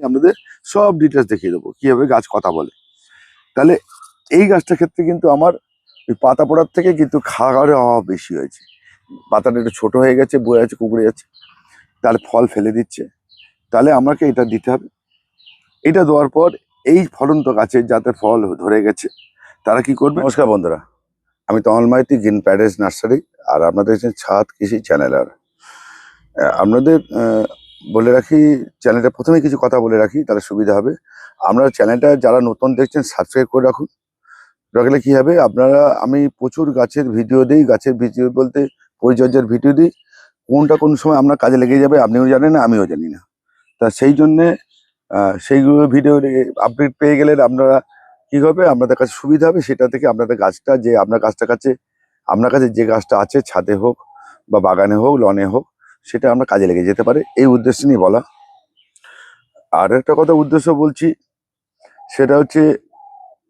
আমি আপনাদের সব ডিটেলস দেখিয়ে দেবো, কীভাবে গাছ কথা বলে। তাহলে এই গাছটার ক্ষেত্রে কিন্তু আমার ওই পাতা পড়ার থেকে কিন্তু খাবারের অভাব বেশি হয়েছে। পাতাটা একটু ছোটো হয়ে গেছে, বয়ে আছে কুকুরে যাচ্ছে তাহলে ফল ফেলে দিচ্ছে। তাহলে আমাকে এটা দিতে হবে। এটা দেওয়ার পর এই ফলন্ত গাছে যাতে ফল ধরে গেছে, তারা কি করবে? নমস্কার বন্ধুরা, আমি Tamal Maiti, green Paris nursery, আর আপনাদের ছাদ কৃষি চ্যানেল। আর আপনাদের বলে রাখি চ্যানেলটা প্রথমে কিছু কথা বলে রাখি, তাহলে সুবিধা হবে। আমরা চ্যানেলটা যারা নতুন দেখছেন সাবস্ক্রাইব করে রাখুন। রাখলে কি হবে? আপনারা, আমি প্রচুর গাছের ভিডিও দিই, গাছের ভিডিও বলতে পরিচর্যার ভিডিও দিই। কোনটা কোন সময় আপনার কাজে লেগে যাবে, আপনিও জানেন না, আমিও জানি না। তা সেই জন্যে সেইগুলো ভিডিও আপডেট পেয়ে গেলে আপনারা কি হবে? আপনাদের কাছে সুবিধা হবে, সেটা থেকে আপনাদের গাছটা, যে আপনার গাছটা কাছে, আপনার কাছে যে গাছটা আছে, ছাদে হোক বা বাগানে হোক, লনে হোক সেটা আমরা কাজে লেগে যেতে পারে, এই উদ্দেশ্য নিয়ে বলা। আর একটা কথা উদ্দেশ্য বলছি, সেটা হচ্ছে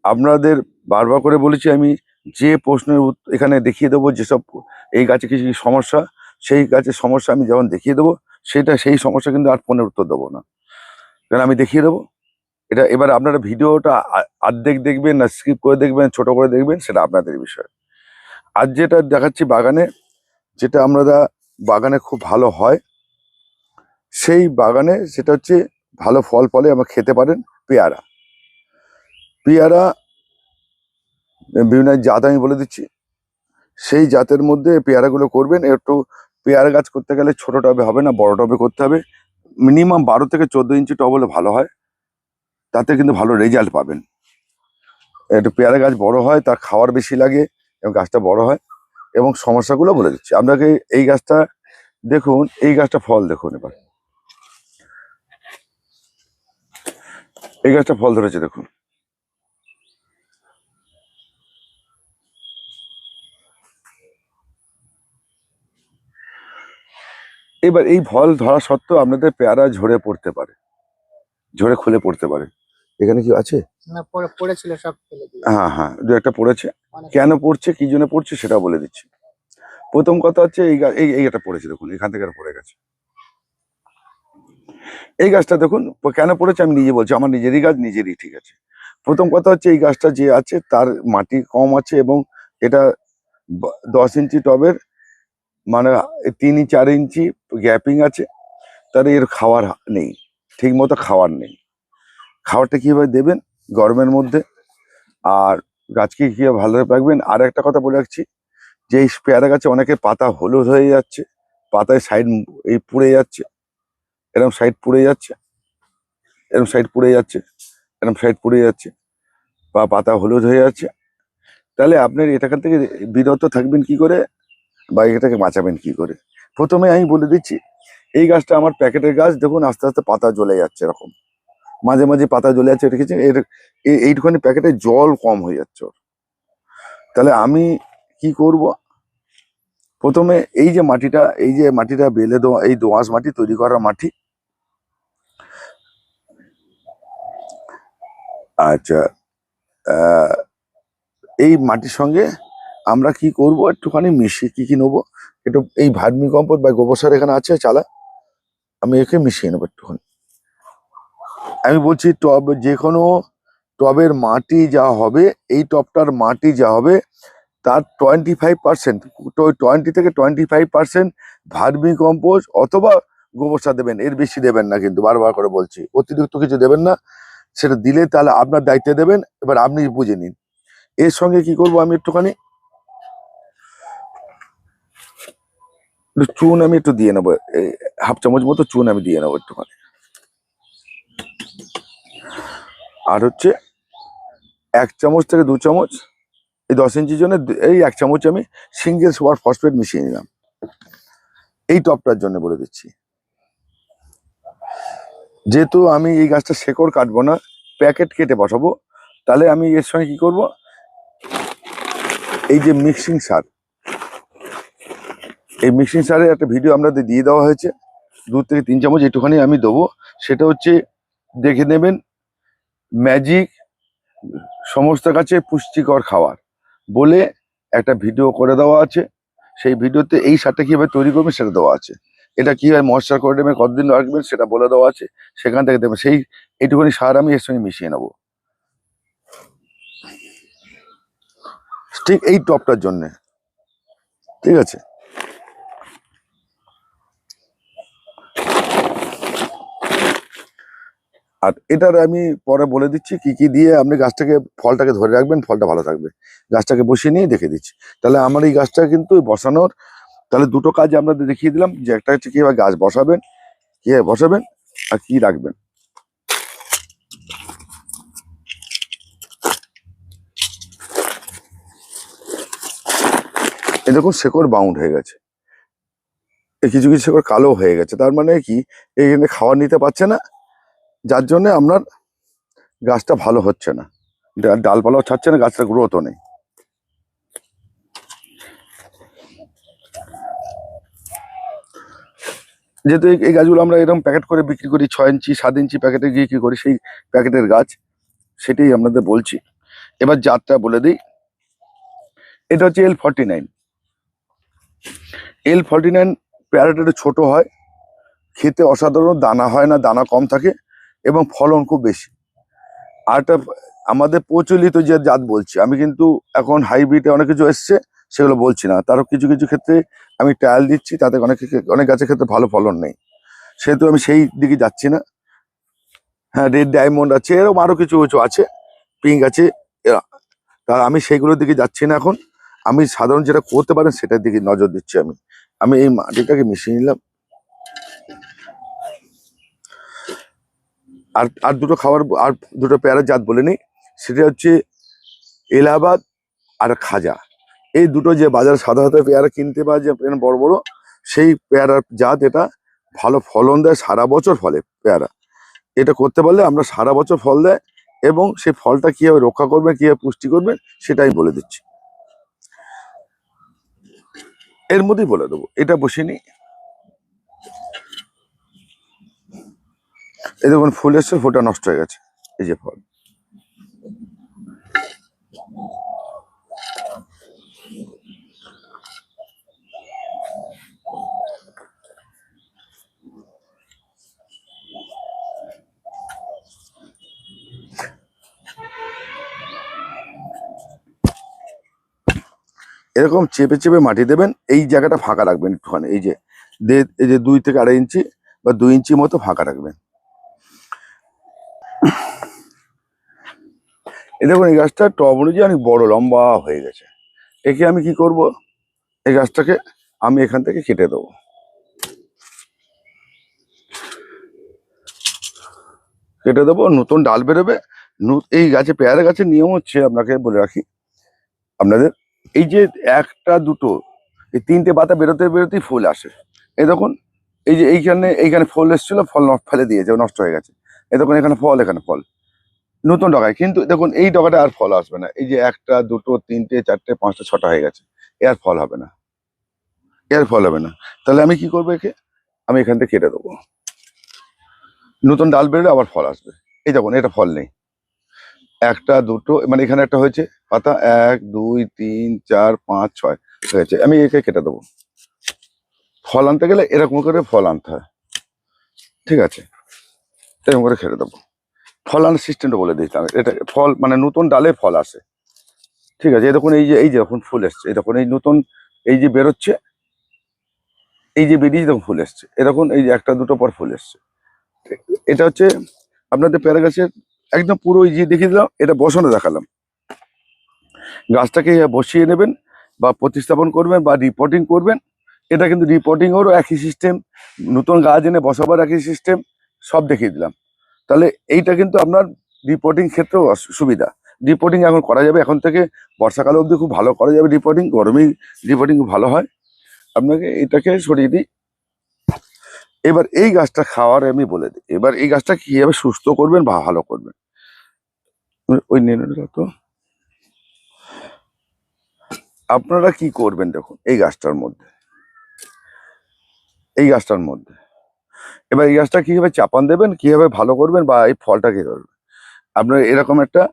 আপনাদের বারবার করে বলেছি, আমি যে প্রশ্নের এখানে দেখিয়ে দেবো যেসব এই গাছে কিছু সমস্যা, সেই গাছের সমস্যা আমি যখন দেখিয়ে দেবো, সেটা সেই সমস্যা কিন্তু আর ফোনের উত্তর দেবো না। কারণ আমি দেখিয়ে দেবো। এটা এবার আপনারা ভিডিওটা আ- অর্ধেক দেখবেন না স্কিপ করে দেখবেন, ছোট করে দেখবেন, সেটা আপনাদের বিষয়। আর যেটা দেখাচ্ছি বাগানে, যেটা আমরা বাগানে খুব ভালো হয়। সেই বাগানে সেটা হচ্ছে ভালো ফল ফলে আমরা খেতে পারেন পেয়ারা। পেয়ারা বিভিন্ন জাত আমি বলে দিচ্ছি। সেই জাতের মধ্যে পেয়ারাগুলো করবেন। একটু পেয়ারা গাছ করতে গেলে ছোট টবে হবে না, বড় টবে করতে হবে। মিনিমাম বারো থেকে চোদ্দ ইঞ্চি টব হলে ভালো হয়। তাতে কিন্তু ভালো রেজাল্ট পাবেন। একটু পেয়ারা গাছ বড় হয়, তার খাওয়ার বেশি লাগে এবং গাছটা বড় হয়। এবং সমস্যাগুলো বলে দিচ্ছি। আপনাকে এই গাছটা দেখুন, এই গাছটা ফল দেখুন এবার। এই গাছটা ফল ধরেছে দেখুন। এবার এই ফল ধরা সত্ত্বেও আপনাদের পেয়ারা ঝরে পড়তে পারে। ঝরে খুলে পড়তে পারে। এখানে কি আছে? না পড়েছিল সব ফেলে হ্যাঁ হ্যাঁ দু একটা পড়েছে। কেন পড়ছে কি জন্য পড়ছে সেটা বলে দিচ্ছি। প্রথম কথা হচ্ছে এই এই এই এটা পড়েছে দেখুন এখান থেকে এটা পড়ে গেছে। এই গাছটা দেখুন কেন পড়েছে আমি নিজে বলছি আমার নিজেরই গাছ নিজেরই ঠিক আছে। প্রথম কথা হচ্ছে এই গাছটা যে আছে তার মাটি কম আছে এবং এটা দশ ইঞ্চি টবের মানে তিন চার ইঞ্চি গ্যাপিং আছে তার এর খাওয়ার নেই ঠিক মতো খাওয়ার নেই। খাওয়ারটা কীভাবে দেবেন গরমের মধ্যে আর গাছকে কীভাবে ভালো রাখবেন? আর একটা কথা বলে রাখছি, যে এই পেয়ারা গাছে অনেকে পাতা হলুদ হয়ে যাচ্ছে, পাতায় সাইড এই পুড়ে যাচ্ছে এরকম সাইড পুড়ে যাচ্ছে এরকম সাইড পুড়ে যাচ্ছে এরকম সাইড পুড়ে যাচ্ছে, বা পাতা হলুদ হয়ে যাচ্ছে। তাহলে আপনার এটাখান থেকে বিরত থাকবেন কি করে? বা এটাকে বাঁচাবেন কি করে? প্রথমে আমি বলে দিচ্ছি, এই গাছটা আমার প্যাকেটের গাছ, দেখুন আস্তে আস্তে পাতা জ্বলে যাচ্ছে এরকম। মাঝে মাঝে পাতা জ্বলে যাচ্ছে রেখেছি। এর এইটুখানি প্যাকেটে জল কম হয়ে যাচ্ছে ওর। তাহলে আমি কি করব? প্রথমে এই যে মাটিটা, এই যে মাটিটা বেলে দোয়া এই দোআঁশ মাটি তৈরি করা মাটি। আচ্ছা এই মাটির সঙ্গে আমরা কি করব? একটুখানি মিশিয়ে কি কি নেব? একটু এই ভার্মি কম্পোস্ট বা গোবর সার এখানে আছে, চালা। আমি একে মিশিয়ে নেব একটুখানি। আমি বলছি টব যে কোনো টবের মাটি যা হবে, এই টবটার মাটি যা হবে, তার টোয়েন্টি ফাইভ পার্সেন্ট টোয়েন্টি থেকে twenty five percent vermicompost অথবা গোবর সার দেবেন, এর বেশি দেবেন না কিন্তু, বারবার করে বলছি, অতিরিক্ত কিছু দেবেন না, সেটা দিলে তাহলে আপনার দায়িত্বে দেবেন, এবার আপনি বুঝে নিন। এর সঙ্গে কি করব আমি একটুখানি? চুন আমি একটু দিয়ে নেব হাফ চামচ মতো চুন আমি দিয়ে নেব একটুখানি। আর হচ্ছে এক চামচ থেকে দু চামচ, এই দশ ইঞ্চির জন্য এই এক চামচ আমি সিঙ্গেল সুপার ফসফেট মিশিয়ে নিলাম। এই টপটার জন্য বলে দিচ্ছি। যেহেতু আমি এই গাছটা শেকড় কাটবো না, প্যাকেট কেটে বসাবো, তাহলে আমি এর সঙ্গে কি করব? এই যে মিক্সিং সার। এই মিক্সিং সারের একটা ভিডিও আপনাদের দিয়ে দেওয়া হয়েছে। দু থেকে তিন চামচ একটুখানি আমি দেবো। সেটা হচ্ছে দেখে নেবেন ম্যাজিক সমস্ত কাছে পুষ্টিকর খাবার বলে একটা ভিডিও করে দেওয়া আছে। সেই ভিডিওতে এই সারটা কীভাবে তৈরি করবেন সেটা দেওয়া আছে। এটা কীভাবে ময়েশ্চার করে দেবেন কতদিন রাখবেন সেটা বলে দেওয়া আছে। সেখান থেকে দেবেন সেই এইটুকুনি সার আমি এর সঙ্গে মিশিয়ে নেব। ঠিক এই টপটার জন্যে। ঠিক আছে? আর এটার আমি পরে বলে দিচ্ছি কি কি দিয়ে আপনি গাছটাকে, ফলটাকে ধরে রাখবেন, ফলটা ভালো থাকবে। গাছটাকে বসিয়ে নিয়ে দেখে দিচ্ছি। তাহলে আমার এই গাছটা কিন্তু বসানোর, তাহলে দুটো কাজ আপনাদের দেখিয়ে দিলাম যে একটা হচ্ছে কীভাবে গাছ বসাবেন, কীভাবে বসাবেন আর কি রাখবেন। এই দেখুন শেকড় বাউন্ড হয়ে গেছে। কিছু কিছু শেকড় কালো হয়ে গেছে। তার মানে কি এইখানে খাবার নিতে পারছে না যার জন্য আপনার গাছটা ভালো হচ্ছে না। ডালপালাও ছাড়ছে না গাছটা গ্রোথও নেই। যেহেতু এই- গাছগুলো আমরা এরকম প্যাকেট করে বিক্রি করি, ছয় ইঞ্চি, সাত ইঞ্চি প্যাকেটে গিয়ে কি করি, সেই প্যাকেটের গাছ, সেটাই আপনাদের বলছি। এবার জাতটা বলে দিই। এটা হচ্ছে L forty nine L forty nine parrot ছোট হয়, খেতে অসাধারণ, দানা হয় না, দানা কম থাকে। এবং ফলন খুব বেশি। আর একটা, আমাদের প্রচলিত যে জাত বলছি, আমি কিন্তু এখন হাইব্রিডে অনেক কিছু এসছে, সেগুলো বলছি না। তারও কিছু কিছু ক্ষেত্রে আমি ট্রায়াল দিচ্ছি, তাতে অনেক অনেক গাছের ক্ষেত্রে ভালো ফলন নেই। সেহেতু আমি সেই দিকে যাচ্ছি না। হ্যাঁ রেড ডায়মন্ড আছে, এরকম আরও কিছু কিছু আছে পিঙ্ক আছে, এরা- তা আমি সেইগুলোর দিকে যাচ্ছি না এখন। আমি সাধারণ যেটা করতে পারেন, সেটার দিকে নজর দিচ্ছি আমি। আমি এই মাটিটাকে মিশিয়ে নিলাম। আর আর দুটো খাবার, আর দুটো পেয়ারা জাত বলে নিই। সেটা হচ্ছে এলাহাবাদ আর খাজা। এই দুটো যে বাজারে সাধারণত পেয়ারা কিনতে পাওয়া পেয়ারা বড় বড়, সেই পেয়ারার জাত এটা ভালো ফলন দেয়, সারা বছর ফলে পেয়ারা। এটা করতে পারলে আমরা সারা বছর ফল দেয় এবং সেই ফলটা কীভাবে রক্ষা করবেন কীভাবে পুষ্টি করবেন সেটাই বলে দিচ্ছি। এর মধ্যেই বলে দেবো। এটা বসিয়ে এই দেখুন, ফুল এসছে, ফুলটা নষ্ট হয়ে গেছে। এই যে ফল। এরকম চেপে চেপে মাটি দেবেন, এই জায়গাটা ফাঁকা রাখবেন একটুখানি। এই যে এই যে দুই থেকে আড়াই ইঞ্চি বা দুই ইঞ্চি মতো ফাঁকা রাখবেন। এই দেখুন, এই গাছটা টব অনুযায়ী অনেক বড়, লম্বা হয়ে গেছে। একে আমি কি করব? এই গাছটাকে আমি এখান থেকে কেটে দেবো। কেটে দেবো, নতুন ডাল বেরোবে। এই গাছে, পেয়ারা গাছের নিয়ম হচ্ছে, আপনাকে বলে রাখি, আপনাদের এই যে একটা, দুটো, এই তিনটে পাতা বেরোতে বেরোতেই ফুল আসে। এই দেখুন, এই যে এইখানে এইখানে ফল এসেছিল, ফল ফেলে দিয়েছে, নষ্ট হয়ে গেছে। এই দেখুন, এখানে ফল এখানে ফল। নতুন ডগায়। কিন্তু দেখুন, এই ডগাটা আর ফল আসবে না। এই যে একটা, দুটো, তিনটে, চারটে, পাঁচটা, ছটা হয়ে গেছে। এ আর ফল হবে না। এ আর ফল হবে না। তাহলে আমি কি করব একে? আমি এখান থেকে কেটে দেবো। নতুন ডাল বেরোলে আবার ফল আসবে। এই দেখুন, এটা ফল নেই। একটা, দুটো মানে এখানে একটা হয়েছে, পাতা এক, দুই, তিন, চার, পাঁচ, ছয় হয়েছে আমি একে কেটে দেবো। ফল আনতে গেলে এরকম করে ফল আনতে হয়। ঠিক আছে? এরকম করে খেতে দেবো। ফল আনার সিস্টেমটা বলে দিতাম এটা ফল মানে নতুন ডালে ফল আসে। ঠিক আছে দেখুন, এই যে এই যে এখন ফুল এসছে। দেখুন, এই নতুন, এই যে বেরোচ্ছে, এই যে বেরিয়ে তখন ফুল এসছে। এরকম এই যে একটা, দুটো পর ফুল এসছে। এটা হচ্ছে আপনাদের প্যারা গাছের একদম পুরো, এই যে দেখিয়ে দিলাম, এটা বসানো দেখালাম। গাছটাকে বসিয়ে নেবেন বা প্রতিস্থাপন করবেন বা রিপোর্টিং করবেন। এটা কিন্তু রিপোর্টিংয়েরও একই সিস্টেম নতুন গাছ এনে বসাবার একই সিস্টেম সব দেখিয়ে দিলাম। তাহলে এইটা কিন্তু আপনার রিপোর্টিং ক্ষেত্রেও সুবিধা। রিপোর্টিং এখন করা যাবে, এখন থেকে বর্ষাকাল অবধি খুব ভালো করা যাবে রিপোর্টিং গরমেই রিপোর্টিং খুব ভালো হয়। আপনাকে এটাকে সরিয়ে দিই। এবার এই গাছটা খাওয়ার আমি বলে দিই। এবার এই গাছটা কীভাবে সুস্থ করবেন বা ভালো করবেন? ওই- ওই তো। আপনারা কি করবেন দেখুন, এই গাছটার মধ্যে। এই গাছটার মধ্যে। এবার এই গাছটা কীভাবে চাপান দেবেন, কীভাবে ভালো করবেন বা এই ফলটা কি করবেন? আপনার এরকম একটা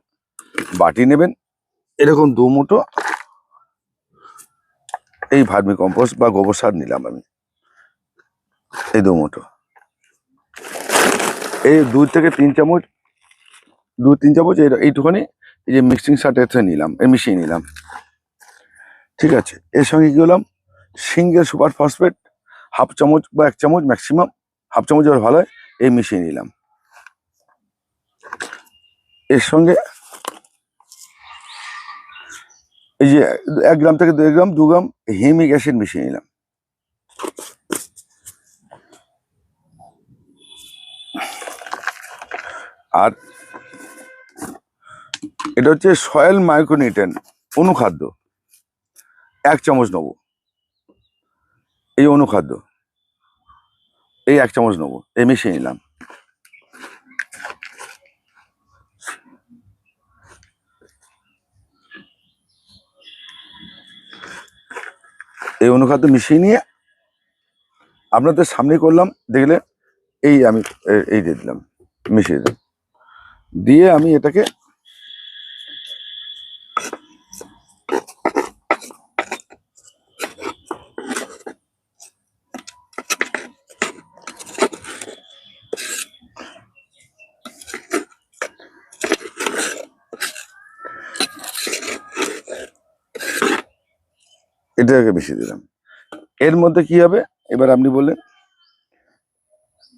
বাটি নেবেন, এরকম দু মুঠো এই ভার্মি কম্পোস্ট বা গোবর সার নিলাম আমি। এই দু মুঠো। এই দুই থেকে তিন চামচ, দু তিন চামচ এই- এইটুখানি এই যে মিক্সিং সার্ট নিলাম এই মিশিয়ে নিলাম। ঠিক আছে, এর সঙ্গে কি হলাম সিঙ্গেল সুপার ফসফেট হাফ চামচ বা এক চামচ ম্যাক্সিমাম হাফ চামচ এবার ভালো এই মিশিয়ে নিলাম। এর সঙ্গে এই যে এক গ্রাম থেকে দেড় গ্রাম, দু গ্রাম হিমিক অ্যাসিড মিশিয়ে নিলাম। আর এটা হচ্ছে সয়েল মাইক্রোনিউট্রেন অনুখাদ্য। এক চামচ নেব। এই অনুখাদ্য। এই এক চামচ নেব, এই মিশিয়ে নিলাম। এই অনুখাদ্য মিশিয়ে নিয়ে আপনাদের সামনে করলাম, দেখলে এই আমি এই দিয়ে দিলাম, মিশিয়ে দিলাম। দিয়ে আমি এটাকে এটাকে মিশিয়ে দিলাম। এর মধ্যে কি হবে? এবার আপনি বললেন,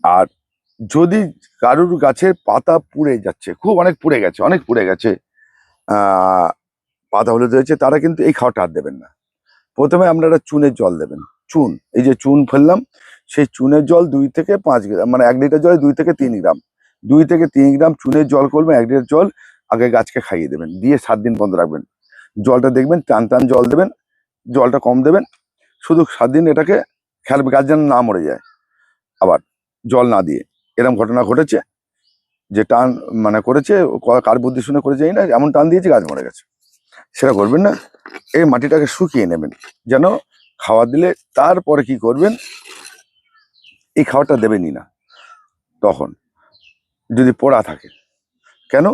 আর যদি কারুর গাছের পাতা পুড়ে যাচ্ছে, খুব অনেক পুড়ে গেছে, অনেক পুড়ে গেছে পাতা হলুদ হয়েছে, তারা কিন্তু এই খাওয়াটা আর দেবেন না। প্রথমে আপনারা চুনের জল দেবেন, চুন, এই যে চুন ফেললাম, সেই চুনের জল দুই থেকে পাঁচ গ্রাম মানে এক লিটার জলে দুই থেকে তিন গ্রাম, দুই থেকে তিন গ্রাম চুনের জল করবেন, এক লিটার জল আগে গাছকে খাইয়ে দেবেন, দিয়ে সাত দিন বন্ধ রাখবেন। জলটা দেখবেন, টান টান জল দেবেন জলটা কম দেবেন। শুধু সাত দিন এটাকে খেয়াল গাছ যেন না মরে যায়। আবার জল না দিয়ে। এরকম ঘটনা ঘটেছে। যে টান মানে করেছে কার বুদ্ধি শুনে করে যাই না, এমন টান দিয়েছে গাছ মরে গেছে। সেটা করবেন না। এই মাটিটাকে শুকিয়ে নেবেন। যেন খাওয়া দিলে তারপরে কি করবেন? এই খাওয়াটা দেবেনই না। তখন যদি পোড়া থাকে। কেন?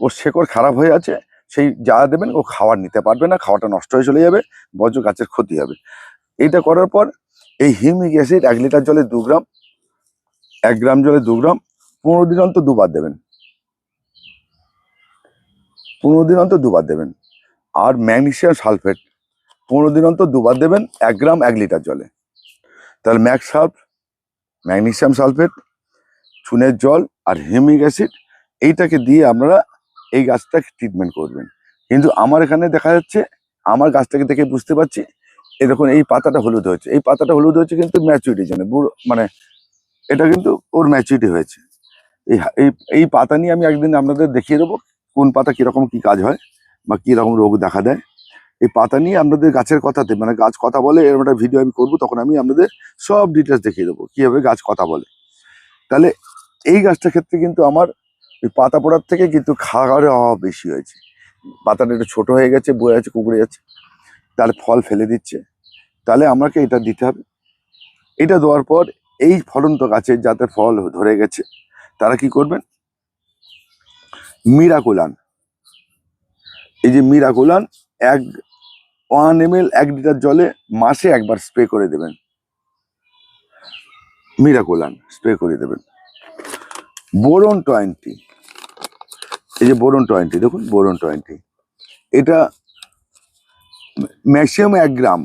ওর শেকড় খারাপ হয়ে আছে। সেই যা দেবেন ও খাবার নিতে পারবে না খাওয়াটা নষ্ট হয়ে চলে যাবে, বজ্র গাছের ক্ষতি হবে। এইটা করার পর এই হিউমিক অ্যাসিড এক লিটার জলে দু গ্রাম, এক গ্রাম জলে দু গ্রাম, পনেরো দিন অন্তর দুবার দেবেন। পনেরো দিন অন্তর দুবার দেবেন। আর ম্যাগনেশিয়াম সালফেট, পনেরো দিন অন্তর দুবার দেবেন এক গ্রাম, এক লিটার জলে। তাহলে ম্যাক্স সালফ ম্যাগনেসিয়াম সালফেট, চুনের জল আর হিউমিক অ্যাসিড, এইটাকে দিয়ে আপনারা এই গাছটাকে ট্রিটমেন্ট করবেন। কিন্তু আমার এখানে দেখা যাচ্ছে, আমার গাছটাকে দেখে বুঝতে পারছি, এই দেখুন, এই পাতাটা হলুদ হয়েছে। এই পাতাটা হলুদ হয়েছে কিন্তু ম্যাচুরিটি জন্য বুড়ো মানে এটা কিন্তু ওর ম্যাচুরিটি হয়েছে। এই এই এই পাতা নিয়ে আমি একদিন আপনাদের দেখিয়ে দেবো, কোন পাতা কীরকম কি কাজ হয় বা কীরকম রোগ দেখা দেয়। এই পাতা নিয়ে আপনাদের গাছের কথাতে মানে গাছ কথা বলে, এরকম একটা ভিডিও আমি করব, তখন আমি আপনাদের সব ডিটেলস দেখিয়ে দেবো, কীভাবে গাছ কথা বলে। তাহলে এই গাছটার ক্ষেত্রে কিন্তু আমার ওই পাতা পড়ার থেকে কিন্তু খাবারের অভাব বেশি হয়েছে। পাতাটা একটু ছোটো হয়ে গেছে, বয়ে আছে কুকুরে যাচ্ছে তার ফল ফেলে দিচ্ছে। তাহলে আমাকে এটা দিতে হবে। এটা দেওয়ার পর এই ফলন্ত গাছের যাতে ফল ধরে গেছে, তারা কি করবেন? মিরাকুলান। এই যে মিরাকুলান, এক ওয়ান এম এক লিটার জলে মাসে একবার স্প্রে করে দেবেন। মিরাকুলান, স্প্রে করে দেবেন। Boron twenty. এই যে বোরন টোয়েন্টি, দেখুন বোরন টোয়েন্টি। এটা ম্যাক্সিমাম এক গ্রাম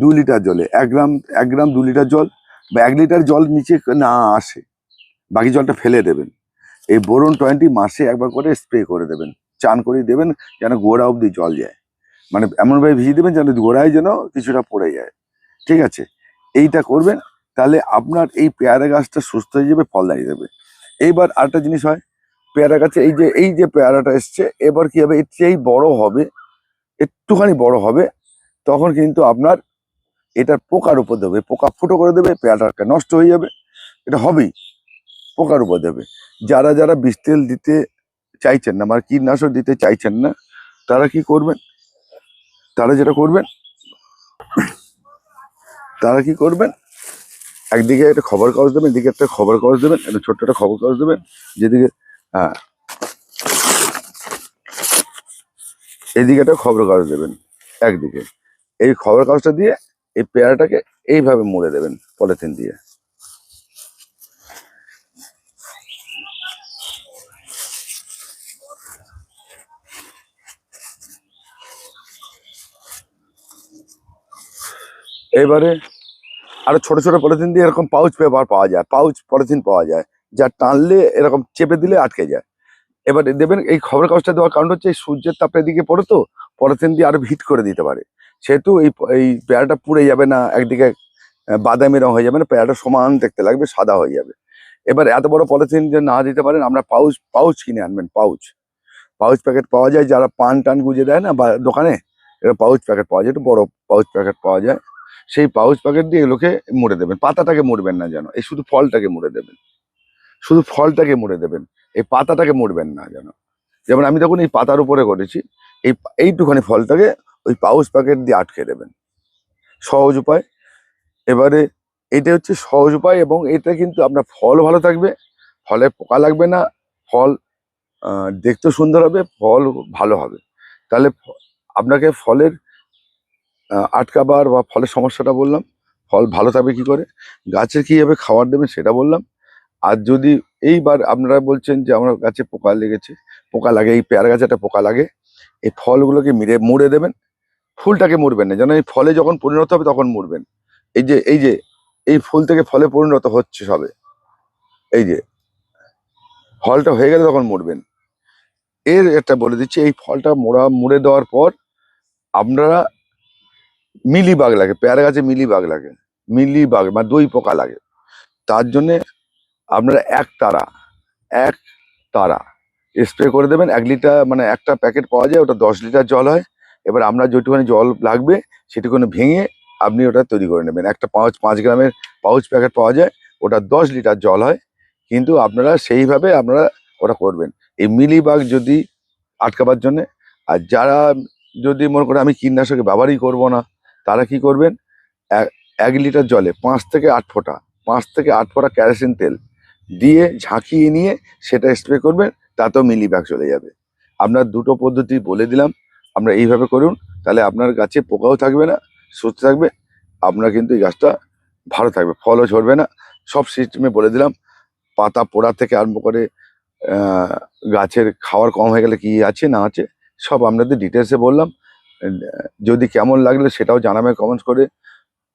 দু লিটার জলে, এক গ্রাম এক গ্রাম দু লিটার জল বা এক লিটার জল নিচে না আসে, বাকি জলটা ফেলে দেবেন। এই বোরন টোয়েন্টি মাসে একবার করে স্প্রে করে দেবেন, চান করে দেবেন যেন গোড়া অবধি জল যায়। মানে এমনভাবে ভিজিয়ে দেবেন যেন গোড়ায় যেন কিছুটা পড়ে যায়। ঠিক আছে? এইটা করবেন, তাহলে আপনার এই পেয়ারা গাছটা সুস্থ হয়ে যাবে, ফল দাঁড়িয়ে দেবে এইবার আরেকটা জিনিস হয় পেয়ারা গাছে এই যে এই যে পেয়ারাটা এসছে, এবার কি হবে? এর বড় হবে, একটুখানি বড় হবে, তখন কিন্তু আপনার এটার পোকার উপর দেবে পোকা ফুটো করে দেবে, পেয়ারাটা নষ্ট হয়ে যাবে। এটা হবেই, পোকার উপর দেবে যারা যারা বিষ তেল দিতে চাইছেন না মানে কীটনাশক দিতে চাইছেন না, তারা কি করবেন? তারা যেটা করবেন, তারা কি করবেন? একদিকে একটা খবর কাগজ দেবেন, এদিকে একটা খবর কাগজ দেবেন, একটা ছোট্ট একটা খবর কাগজ দেবেন, যেদিকে হ্যাঁ। একটা খবর কাগজ দেবেন, একদিকে। এই খবর কাগজটা দিয়ে এই পেয়ারাটাকে এইভাবে মুড়ে দেবেন পলিথিন দিয়ে। এবারে আরও ছোট ছোট পলিথিন দিয়ে এরকম পাউচ পেপার পাওয়া যায় পাউচ পলিথিন পাওয়া যায়। যা টানলে এরকম চেপে দিলে আটকে যায়। এবার দেবেন এই খবরের কাগজটা দেওয়ার কারণ হচ্ছে এই সূর্যের তাপের দিকে পড়ে তো পলিথিন দিয়ে আরও হিট করে দিতে পারে। সেহেতু এই এই পেয়ারাটা পুড়ে যাবে না, একদিকে বাদামি রং হয়ে যাবে না, পেয়ারাটা সমান দেখতে লাগবে, সাদা হয়ে যাবে। এবার এত বড় পলিথিন যে না দিতে পারেন, আমরা পাউচ পাউচ কিনে আনবেন, পাউচ। পাউচ প্যাকেট পাওয়া যায়, যারা পান টান গুঁজে দেয় না, বা দোকানে এবার পাউচ প্যাকেট পাওয়া যায়, একটু বড় পাউচ প্যাকেট পাওয়া যায়। সেই পাউচ প্যাকেট দিয়ে এগুলোকে মুড়ে দেবেন, পাতাটাকে মুড়বেন না যেন, এই শুধু ফলটাকে মুড়ে দেবেন। শুধু ফলটাকে মুড়ে দেবেন, এই পাতাটাকে মুড়বেন না যেন। যেমন আমি তখন এই পাতার উপরে করেছি, এই এইটুখানি ফলটাকে ওই পাউচ প্যাকেট দিয়ে আটকে দেবেন। সহজ উপায়। এবারে এটা হচ্ছে সহজ উপায় এবং এটা কিন্তু আপনার ফল ভালো থাকবে, ফলে পোকা লাগবে না, ফল দেখতেও সুন্দর হবে, ফল ভালো হবে। তাহলে আপনাকে ফলের আটকাবার বা ফলের সমস্যাটা বললাম, ফল ভালো থাকবে কি করে? গাছের কীভাবে খাবার দেবেন সেটা বললাম আর যদি এইবার আপনারা বলছেন যে আমার গাছে পোকা লেগেছে, পোকা লাগে, এই পেয়ারা গাছে একটা পোকা লাগে, এই ফলগুলোকে মিড়ে মুড়ে দেবেন, ফুলটাকে মুড়বেন না। যেন এই ফলে যখন পরিণত হবে তখন মুড়বেন। এই যে এই যে, এই ফুল থেকে ফলে পরিণত হচ্ছে সবে। এই যে, ফলটা হয়ে গেলে তখন মুড়বেন। এর একটা বলে দিচ্ছি, এই ফলটা মোড়া, মুড়ে দেওয়ার পর আপনারা মিলি বাগ লাগে, পেয়ারা গাছে মিলি বাগ লাগে মিলি বাগ বা দই পোকা লাগে। তার জন্যে আপনারা এক তারা এক তারা। স্প্রে করে দেবেন, এক লিটার মানে একটা প্যাকেট পাওয়া যায়, ওটা দশ লিটার জল হয়। এবার আপনার যেটুখানি জল লাগবে, সেটুকুনি ভেঙে আপনি ওটা তৈরি করে নেবেন। একটা পাঁচ পাঁচ গ্রামের পাউচ প্যাকেট পাওয়া যায়, ওটা দশ লিটার জল হয়। কিন্তু আপনারা সেইভাবে আপনারা ওটা করবেন। এই মিলিবাগ যদি আটকাবার জন্য, আর যারা যদি মনে করে আমি কীটনাশক ব্যবহারই করব না, তারা কি করবেন? এক- এক লিটার জলে পাঁচ থেকে আট ফোঁটা, পাঁচ থেকে আট ফোঁটা ক্যারাসিন তেল দিয়ে ঝাঁকিয়ে নিয়ে সেটা স্প্রে করবেন, তাতেও মিলিবাগ চলে যাবে। আপনার দুটো পদ্ধতি বলে দিলাম, আমরা এইভাবে করুন, তাহলে আপনার গাছে পোকাও থাকবে না, সুস্থ থাকবে, আপনার কিন্তু এই গাছটা ভালো থাকবে, ফলও ঝরবে না। সব সিস্টেমে বলে দিলাম, পাতা পোড়া থেকে আরম্ভ করে গাছের খাওয়ার কম হয়ে গেলে কি আছে না আছে, সব আপনাদের ডিটেলসে বললাম। যদি কেমন লাগলে সেটাও জানাবে কমেন্টস করে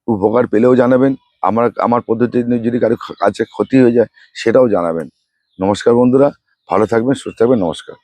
উপকার পেলেও জানাবেন, আমার আমার পদ্ধতি যদি কারও কাছে ক্ষতি হয়ে যায় সেটাও জানাবেন। নমস্কার বন্ধুরা, ভালো থাকবেন, সুস্থ থাকবেন, নমস্কার।